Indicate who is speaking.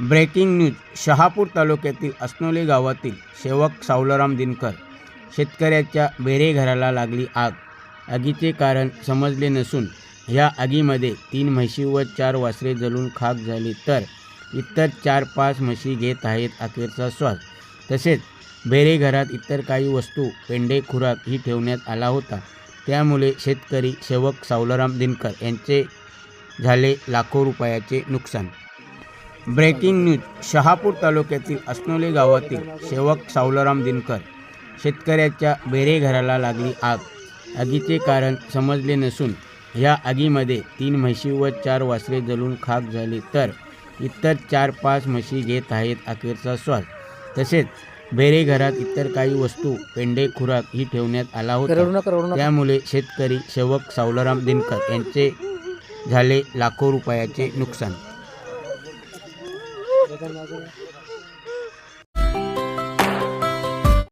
Speaker 1: Breaking news Shahapur तालुक्यातील अस्नोली गावातील सेवक सावलाराम दिनकर. शेतकऱ्याच्या बेरे घराला लागली आग. आगीचे कारण समजले नसून या आगीमध्ये तीन म्हशी व चार वासरे जळून खाक झाली तर इतर चार पाच म्हशी घेत आहेत अखेरचा श्वास. तसेच बेरे घरात इतर काही वस्तू पेंडे खुराक ही ठेवण्यात आला होता. त्यामुळे शेतकरी सेवक सावलाराम दिनकर यांचे झाले लाखो रुपयाचे नुकसान. ब्रेकिंग न्यूज शहापूर तालुक्यातील अस्नोली गावातील सेवक सावलाराम दिनकर. शेतकऱ्याच्या बेरे घराला लागली आग. आगीचे कारण समजले नसून या आगीमध्ये तीन म्हशी व चार वासरे जळून खाक झाली तर इतर चार पाच म्हशी घेत आहेत अखेरचा श्वास तसेच बेरे घरात इतर काही वस्तू पेंडे खुराक ही ठेवण्यात आला होता. त्यामुळे शेतकरी सेवक सावलाराम दिनकर यांचे झाले लाखो रुपयाचे नुकसान. जगन्नाथ